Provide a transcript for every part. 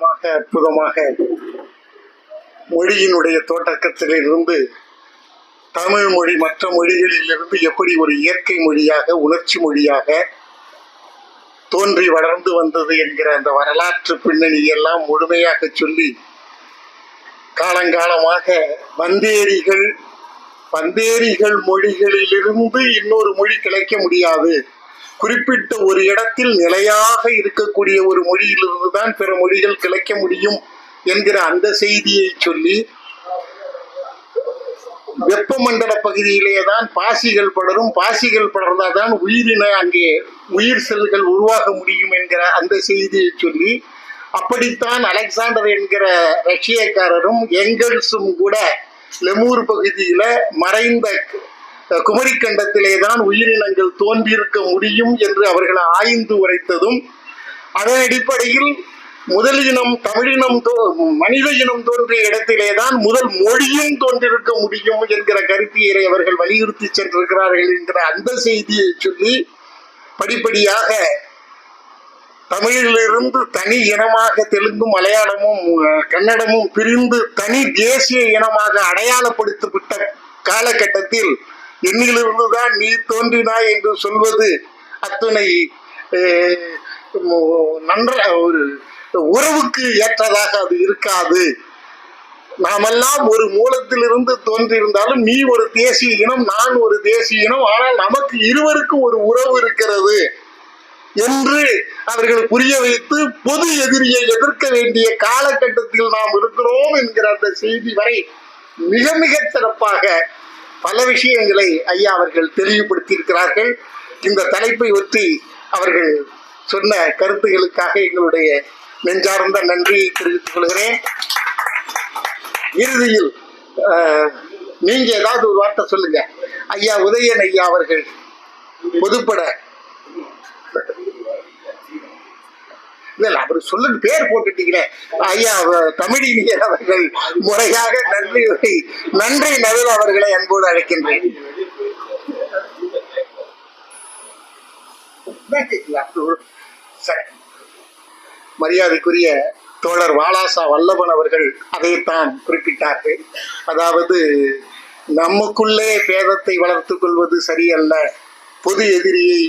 காலங்காலமாக அற்புதமாக மொழியினுடைய தோட்டக்கத்திலிருந்து தமிழ் மொழி மற்ற மொழிகளிலிருந்து எப்படி ஒரு இயற்கை மொழியாக உணர்ச்சி மொழியாக தோன்றி வளர்ந்து வந்தது என்கிற அந்த வரலாற்று பின்னணியெல்லாம் முழுமையாக சொல்லி காலங்காலமாக வந்தேரிகள் வந்தேரிகள் மொழிகளிலிருந்து இன்னொரு மொழி கிடைக்க முடியாது. குறிப்பிட்ட ஒரு இடத்தில் நிலையாக இருக்கக்கூடிய ஒரு மொழியிலிருந்து தான் பிற மொழிகள் கிளைக்க முடியும் என்கிற அந்த செய்தியை சொல்லி வெப்பமண்டல பகுதியிலே தான் பாசிகள் படரும் பாசிகள் படர்ந்தால் தான் உயிரின அங்கே உயிர் செல்கள் உருவாக முடியும் என்கிற அந்த செய்தியை சொல்லி அப்படித்தான் அலெக்சாண்டர் என்கிற ரஷ்யக்காரரும் எங்கல்ஸும் கூட லெமூர் பகுதியில மறைந்த குமரிக்கண்டத்திலே தான் உயிரினங்கள் தோன்றியிருக்க முடியும் என்று அவர்கள் ஆய்ந்து உரைத்ததும் அதன் அடிப்படையில் முதல் இனம் தமிழினம் தோ- மனித இனம் தோன்றிய இடத்திலே தான் முதல் மொழியும் தோன்றிருக்க முடியும் என்கிற கருத்தியரை அவர்கள் வலியுறுத்தி சென்றிருக்கிறார்கள் என்கிற அந்த செய்தியை சொல்லி படிப்படியாக தமிழிலிருந்து தனி இனமாக தெலுங்கும் மலையாளமும் கன்னடமும் பிரிந்து தனி தேசிய இனமாக அடையாளப்படுத்தப்பட்ட காலகட்டத்தில் என்னிலிருந்துதான் நீ தோன்றினாய் என்று சொல்வது அத்தனை நன்ற ஒரு உறவுக்கு ஏற்றதாக அது இருக்காது. நாமெல்லாம் ஒரு மூலத்திலிருந்து தோன்றியிருந்தாலும் நீ ஒரு தேசிய இனம் நான் ஒரு தேசிய இனம் ஆனால் நமக்கு இருவருக்கும் ஒரு உறவு இருக்கிறது என்று அவர்கள் புரிய வைத்து பொது எதிரியை எதிர்க்க வேண்டிய காலகட்டத்தில் நாம் இருக்கிறோம் என்கிற அந்த செய்தி வரை மிக மிக சிறப்பாக பல விஷயங்களை ஐயா அவர்கள் தெளிவுபடுத்தியிருக்கிறார்கள். இந்த தலைப்பை ஒற்றி அவர்கள் சொன்ன கருத்துகளுக்காக எங்களுடைய நெஞ்சார்ந்த நன்றியை தெரிவித்துக் கொள்கிறேன். இறுதியில் நீங்க ஏதாவது ஒரு வார்த்தை சொல்லுங்க. ஐயா உதயன் ஐயா அவர்கள் பொதுப்பட இல்ல இல்ல அவர் சொல்லு பேர் போட்டுட்டீங்களே ஐயா தமிழினியர் அவர்கள் முறையாக நன்றி நன்றி நடுவர் அவர்களை அன்போடு அழைக்கின்றேன் சரி. மரியாதைக்குரிய தோழர் வாலாசா வல்லபன் அவர்கள் அதைத்தான் குறிப்பிட்டார்கள் அதாவது நமக்குள்ளே பேதத்தை வளர்த்துக் கொள்வது சரியல்ல பொது எதிரியை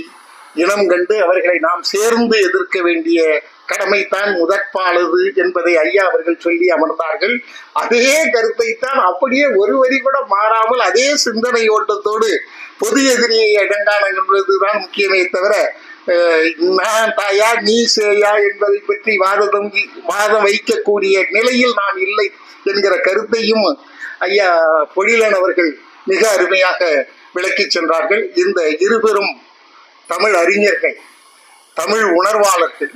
இனம் கண்டு அவர்களை நாம் சேர்ந்து எதிர்க்க வேண்டிய கடமைத்தான் முதற்பாலது என்பதை ஐயா அவர்கள் சொல்லி அமர்ந்தார்கள். அதே கருத்தைத்தான் அப்படியே ஒரு வரி கூட மாறாமல் அதே சிந்தனை ஓட்டத்தோடு பொது எதிரியை அடங்கானம் என்பதுதான் முக்கியமே தவிர நான் தாயா நீ சேயா என்பதை பற்றி வாதம் வாதம் வைக்கக்கூடிய நிலையில் நான் இல்லை என்கிற கருத்தையும் ஐயா பொழிலன் அவர்கள் மிக அருமையாக விளக்கிச் சென்றார்கள். இந்த இருபெரும் தமிழ் அறிஞர்கள் தமிழ் உணர்வாளர்கள்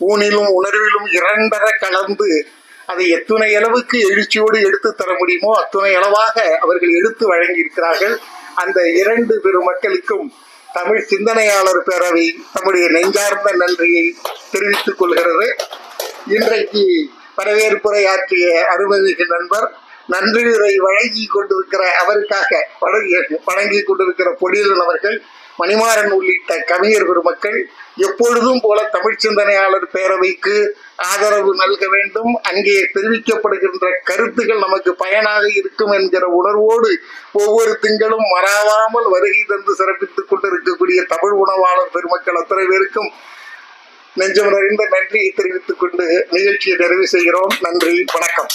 ஊனிலும் உணர்விலும் இரண்டர கலந்து அதை எத்துணை அளவுக்கு எழுச்சியோடு எடுத்து தர முடியுமோ அத்துணை அளவாக அவர்கள் எடுத்து வழங்கியிருக்கிறார்கள். அந்த இரண்டு பெருமக்களுக்கும் தமிழ் சிந்தனையாளர் பேரவை தம்முடைய நெஞ்சார்ந்த நன்றியை தெரிவித்துக் கொள்கிறது. இன்றைக்கு வரவேற்புரை ஆற்றிய அருமதிக்கு நண்பர் நன்றியுரை வழங்கி கொண்டிருக்கிற அவருக்காக வழங்கி கொண்டிருக்கிற பொடியலன் அவர்கள் மணிமாறன் உள்ளிட்ட கவிஞர் பெருமக்கள் எப்பொழுதும் போல தமிழ் சிந்தனையாளர் பேரவைக்கு ஆதரவு நல்க வேண்டும். அங்கே தெரிவிக்கப்படுகின்ற கருத்துக்கள் நமக்கு பயனாக இருக்கும் என்கிற உணர்வோடு ஒவ்வொரு திங்களும் மறாவாமல் வருகை தந்து சிறப்பித்துக் கொண்டிருக்கக்கூடிய தமிழ் உணவாளர் பெருமக்கள் அத்தனை பேருக்கும் நெஞ்சம் நிறைந்த நன்றியை தெரிவித்துக் கொண்டு நிகழ்ச்சியை நிறைவு செய்கிறோம். நன்றி வணக்கம்.